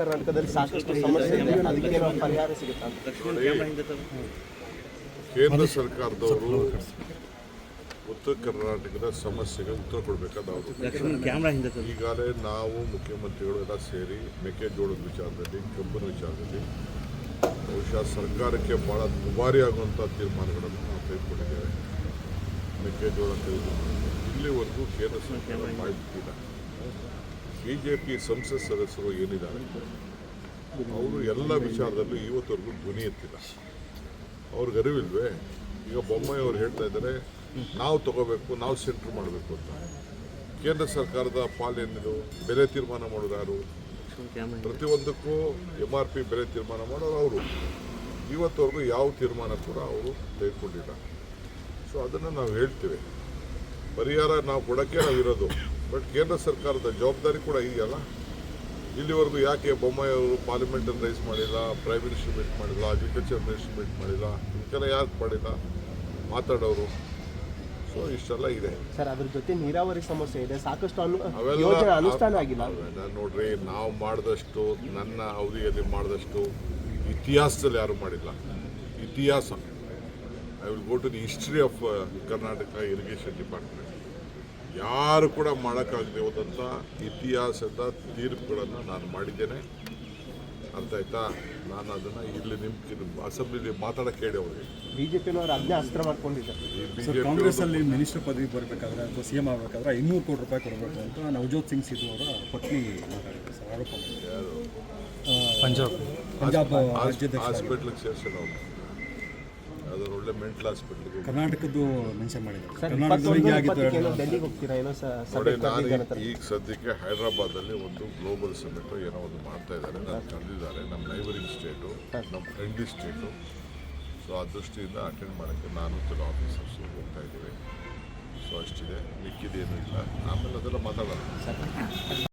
ಕರ್ನಾಟಕದಲ್ಲಿ ಸಾಕಷ್ಟು ಸಮಸ್ಯೆ ಇದೆ. ಅದಕ್ಕೆ ಪರಿಹಾರ ಸಿಗುತ್ತಾ ಕೇಂದ್ರ ಸರ್ಕಾರದವರು ಉತ್ತರ ಕರ್ನಾಟಕದ ಸಮಸ್ಯೆಗೆ ಉತ್ತರ ಕೊಡಬೇಕಾದವರು ಕ್ಯಾಮ್ರಾ ಹಿಂದೆ ಈಗಾಗಲೇ ನಾವು ಮುಖ್ಯಮಂತ್ರಿಗಳು ಎಲ್ಲ ಸೇರಿ ಮೆಕ್ಕೆಜೋಳದ ವಿಚಾರದಲ್ಲಿ ಕಬ್ಬಿನ ವಿಚಾರದಲ್ಲಿ ಬಹುಶಃ ಸರ್ಕಾರಕ್ಕೆ ಭಾಳ ದುಬಾರಿ ಆಗುವಂಥ ತೀರ್ಮಾನಗಳನ್ನು ನಾವು ತೆಗೆದುಕೊಂಡಿದ್ದೇವೆ. ಮೆಕ್ಕೆಜೋಳ ತೆಗೆದುಕೊಂಡಿದ್ದೇವೆ. ಇಲ್ಲಿವರೆಗೂ ಕೇಂದ್ರ ಸರ್ಕಾರ ಮಾಡಿದ್ದಿಲ್ಲ. ಬಿ ಜೆ ಪಿ ಸಂಸತ್ ಸದಸ್ಯರು ಏನಿದ್ದಾರೆ? ಅವರು ಎಲ್ಲ ವಿಚಾರದಲ್ಲೂ ಇವತ್ತವರೆಗೂ ಧ್ವನಿ ಎತ್ತಿಲ್ಲ. ಅವ್ರಿಗೆ ಅರಿವಿಲ್ವೇ? ಈಗ ಬೊಮ್ಮಾಯಿ ಅವ್ರು ಹೇಳ್ತಾ ಇದ್ದಾರೆ, ನಾವು ತಗೋಬೇಕು, ನಾವು ಸೆಂಟ್ರ್ ಮಾಡಬೇಕು ಅಂತ. ಕೇಂದ್ರ ಸರ್ಕಾರದ ಪಾಲೇನಿದು ಬೆಲೆ ತೀರ್ಮಾನ ಮಾಡೋದು ಯಾರು? ಪ್ರತಿಯೊಂದಕ್ಕೂ ಎಂ ಆರ್ ಪಿ ಬೆಲೆ ತೀರ್ಮಾನ ಮಾಡೋರು ಅವರು. ಇವತ್ತವರೆಗೂ ಯಾವ ತೀರ್ಮಾನ ಕೂಡ ಅವರು ತೆಗೆದುಕೊಂಡಿಲ್ಲ. ಸೊ ಅದನ್ನು ನಾವು ಹೇಳ್ತೇವೆ. ಪರಿಹಾರ ನಾವು ಕೊಡೋಕ್ಕೆ ನಾವು ಇರೋದು ಬಟ್ ಕೇಂದ್ರ ಸರ್ಕಾರದ ಜವಾಬ್ದಾರಿ ಕೂಡ ಇದೆಯಲ್ಲ ಇಲ್ಲಿವರೆಗೂ ಯಾಕೆ ಬೊಮ್ಮಾಯಿ ಅವರು ಅನ್ನು ರೈಸ್ ಮಾಡಿಲ್ಲ ಪ್ರೈಮ್ ಮಿನಿಸ್ಟರ್ ಮೀಟ್ ಮಾಡಿಲ್ಲ ಅಗ್ರಿಕಲ್ಚರ್ ಮಿನಿಸ್ಟರ್ ಮೀಟ್ ಮಾಡಿಲ್ಲ ಇದಕ್ಕೆಲ್ಲ ಯಾಕೆ ಮಾಡಿಲ್ಲ ಮಾತಾಡೋರು. ಸೊ ಇಷ್ಟೆಲ್ಲ ಇದೆ. ಸರ್ ಅದ್ರ ಜೊತೆ ನೀರಾವರಿ ಸಮಸ್ಯೆ ಇದೆ. ಸಾಕಷ್ಟು ಅನುಷ್ಠಾನ ಆಗಿಲ್ಲ. ನೋಡ್ರಿ ನಾವು ಮಾಡಿದಷ್ಟು ನನ್ನ ಅವಧಿಯಲ್ಲಿ ಮಾಡಿದಷ್ಟು ಇತಿಹಾಸದಲ್ಲಿ ಯಾರು ಮಾಡಿಲ್ಲ. ಇತಿಹಾಸ. I will go to the history of Karnataka irrigation department ಯಾರು ಕೂಡ ಮಾಡೋಕ್ಕಾಗದೆ ಹೋದಂಥ ಇತಿಹಾಸದ ತೀರ್ಪುಗಳನ್ನು ನಾನು ಮಾಡಿದ್ದೇನೆ. ಅರ್ಥ ಆಯ್ತಾ ನಾನು ಅದನ್ನು ಇಲ್ಲಿ ನಿಮ್ಮ ಅಸೆಂಬ್ಲಿಲಿ ಮಾತಾಡೋಕ್ಕೆ ಹೇಳಿ ಅವರಿಗೆ. ಬಿಜೆಪಿನವರು ಅದನ್ನೇ ಅಸ್ತ್ರ ಮಾಡ್ಕೊಂಡಿದ್ದಾರೆ. ಈ ಕಾಂಗ್ರೆಸ್ ಅಲ್ಲಿ ಮಿನಿಸ್ಟರ್ ಪದವಿ ಬರಬೇಕಾದ್ರೆ ಅಥವಾ ಸಿ ಎಂ ಆಗಬೇಕಾದ್ರೆ ಐನೂರು ಕೋಟಿ ರೂಪಾಯಿ ಕೊಡಬೇಕು ಅಂತ ನವಜೋತ್ ಸಿಂಗ್ ಸಿಧು ಅವರ ಪತ್ನಿ ಮಾತಾಡಿದ್ರು ಸರ್ ಆರೋಪ. ಪಂಜಾಬ್. ಪಂಜಾಬ್ ರಾಜ್ಯಾಧ್ಯಕ್ಷ ಹಾಸ್ಪಿಟ್ಲಿಗೆ ಸೇರಿಸೋಣ ಅವರು. ಅದರ ಒಳ್ಳೆ ಮೆಂಟಲ್ ಹಾಸ್ಪಿಟ್ಲಿಗೆ ಕರ್ನಾಟಕದ್ದು ಮೆನ್ಷನ್ ಮಾಡಿದ್ದಾರೆ. ನಾನು ಈಗ ಸದ್ಯಕ್ಕೆ ಹೈದ್ರಾಬಾದಲ್ಲಿ ಒಂದು ಗ್ಲೋಬಲ್ ಸಮಿಟ್ ಏನೋ ಒಂದು ಮಾಡ್ತಾ ಇದ್ದಾರೆ. ನಾನು ಕರೆದಿದ್ದಾರೆ ನಮ್ಮ ನೈಬರಿಂಗ್ ಸ್ಟೇಟು ನಮ್ಮ ಫ್ರೆಂಡ್ಲಿ ಸ್ಟೇಟು. ಸೊ ಆ ದೃಷ್ಟಿಯಿಂದ ಅಟೆಂಡ್ ಮಾಡೋಕ್ಕೆ ನಾನು ಕೆಲವು ಆಫೀಸರ್ಸು ಹೋಗ್ತಾ ಇದ್ದೀವಿ. ಸೊ ಅಷ್ಟಿದೆ. ಮಿಕ್ಕಿದೇನು ಇಲ್ಲ. ಆಮೇಲೆ ಅದೆಲ್ಲ ಮಾತಾಡೋಣ.